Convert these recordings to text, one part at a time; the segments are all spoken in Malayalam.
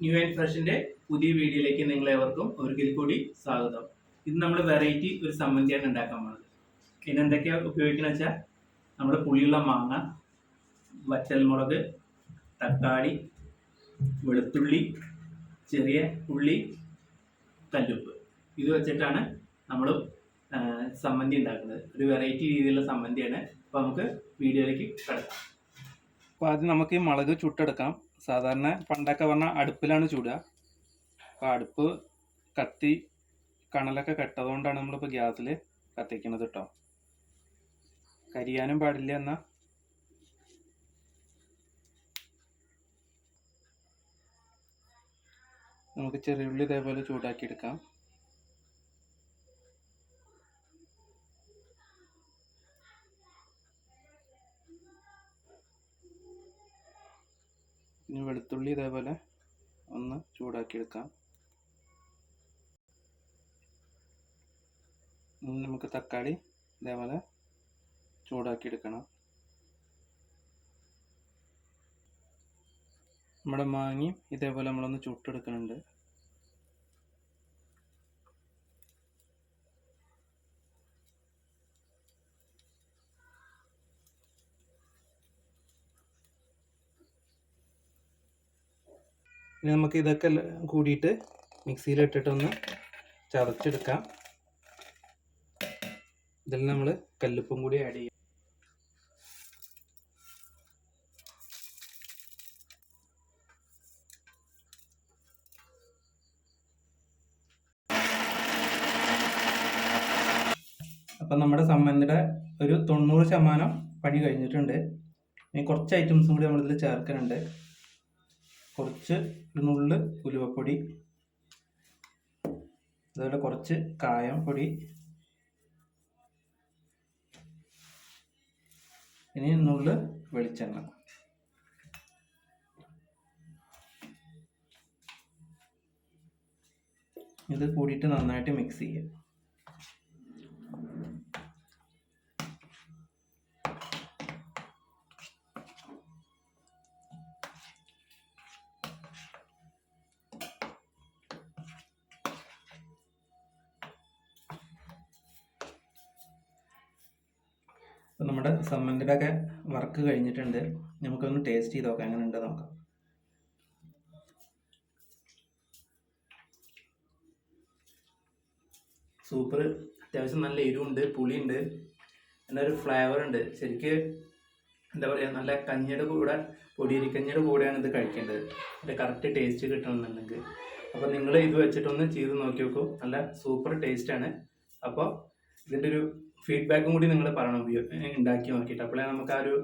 ന്യൂ ആൻഡ് ഫ്രഷിന്റെ പുതിയ വീഡിയോയിലേക്ക് നിങ്ങളേവർക്കും ഒരിക്കൽ കൂടി സ്വാഗതം. ഇത് നമ്മൾ വെറൈറ്റി ഒരു സമ്മന്തിയാണ് ഉണ്ടാക്കാൻ പോകുന്നത് പിന്നെ എന്തൊക്കെയാണ് ഉപയോഗിക്കുന്നത് വെച്ചാൽ നമ്മൾ പുളിയുള്ള മാങ്ങ വറ്റൽമുളക് തക്കാളി വെളുത്തുള്ളി ചെറിയ ഉള്ളി കല്ലുപ്പ്. ഇത് വെച്ചിട്ടാണ് നമ്മൾ സമ്മന്തി ഉണ്ടാക്കുന്നത്. ഒരു വെറൈറ്റി രീതിയിലുള്ള സമ്മന്തിയാണ്. അപ്പോൾ നമുക്ക് വീഡിയോയിലേക്ക് കിടക്കാം. അപ്പോൾ ആദ്യം നമുക്ക് ഈ മുളക് ചുട്ടെടുക്കാം. സാധാരണ പണ്ടൊക്കെ പറഞ്ഞാൽ അടുപ്പിലാണ് ചൂടുക. അപ്പോൾ അടുപ്പ് കത്തി കണലൊക്കെ കെട്ടതുകൊണ്ടാണ് നമ്മളിപ്പോൾ ഗ്യാസിൽ കത്തിക്കുന്നത് കേട്ടോ കരിയാനും പാടില്ല എന്നാൽ നമുക്ക് ചെറിയുള്ളി ഇതേപോലെ ചൂടാക്കി എടുക്കാം ഇനി വെളുത്തുള്ളി ഇതേപോലെ ഒന്ന് ചൂടാക്കി എടുക്കാം ഇനി നമുക്ക് തക്കാളി ഇതേപോലെ ചൂടാക്കി എടുക്കണം നമ്മുടെ മാങ്ങയും ഇതേപോലെ നമ്മളൊന്ന് ചുട്ടെടുക്കുന്നുണ്ട്. ഇനി നമുക്ക് ഇതൊക്കെ കൂടിയിട്ട് മിക്സിയിലിട്ടിട്ടൊന്ന് ചതച്ചെടുക്കാം. ഇതിൽ നമ്മൾ കല്ലുപ്പും കൂടി ആഡ് ചെയ്യാം. അപ്പം നമ്മുടെ സമ്മന്തിയുടെ ഒരു തൊണ്ണൂറ് ശതമാനം പണി കഴിഞ്ഞിട്ടുണ്ട്. ഇനി കുറച്ച് ഐറ്റംസും കൂടി നമ്മളിതിൽ ചേർക്കുന്നുണ്ട് കുറച്ച് നുള്ള് ഉലുവപ്പൊടി അതുപോലെ കുറച്ച് കായം പൊടി. ഇനി നുള്ള് വെളിച്ചെണ്ണ. ഇത് കൂടിയിട്ട് നന്നായിട്ട് മിക്സ് ചെയ്യാം. അപ്പം നമ്മുടെ സമ്മന്തിലൊക്കെ വർക്ക് കഴിഞ്ഞിട്ടുണ്ട്. നമുക്കൊന്ന് ടേസ്റ്റ് ചെയ്ത് നോക്കാം. എങ്ങനെ ഉണ്ട് നോക്കാം. സൂപ്പർ അത്യാവശ്യം നല്ല എരിവുണ്ട് പുളിയുണ്ട് എന്നൊരു ഫ്ലേവർ ഉണ്ട്. ശരിക്ക് എന്താ പറയുക നല്ല കഞ്ഞിയുടെ കൂടെ പൊടിയരിക്കഞ്ഞിയുടെ കൂടെയാണ് ഇത് കഴിക്കേണ്ടത്. അതിന്റെ കറക്റ്റ് ടേസ്റ്റ് കിട്ടണമെന്നുണ്ടെങ്കിൽ. അപ്പോൾ നിങ്ങൾ ഇത് വെച്ചിട്ടൊന്ന് ചെയ്ത് നോക്കി നോക്കൂ. നല്ല സൂപ്പർ ടേസ്റ്റാണ് അപ്പോൾ ഇതിന്റെ ഒരു ഫീഡ്ബാക്കും കൂടി നിങ്ങൾ പറയണം. ഉണ്ടാക്കി നോക്കിയിട്ട്. അപ്പോഴേ നമുക്ക് ആ ഒരു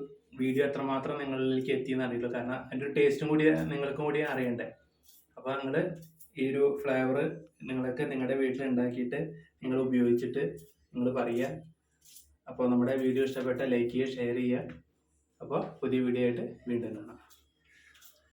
വീഡിയോ എത്രമാത്രം നിങ്ങളിലേക്ക് എത്തിയെന്ന് അറിയുള്ളൂ കാരണം അതിന്റെ ഒരു ടേസ്റ്റും കൂടി നിങ്ങൾക്കും കൂടി അറിയണ്ടേ. അപ്പോൾ നിങ്ങൾ ഈ ഒരു ഫ്ലേവർ നിങ്ങളൊക്കെ നിങ്ങളുടെ വീട്ടിൽ ഉണ്ടാക്കിയിട്ട് നിങ്ങൾ ഉപയോഗിച്ചിട്ട് നിങ്ങൾ പറയുക. അപ്പോൾ നമ്മുടെ വീഡിയോ ഇഷ്ടപ്പെട്ട ലൈക്ക് ചെയ്യുക ഷെയർ ചെയ്യുക. അപ്പോൾ പുതിയ വീഡിയോ ആയിട്ട് വീണ്ടും കാണാം.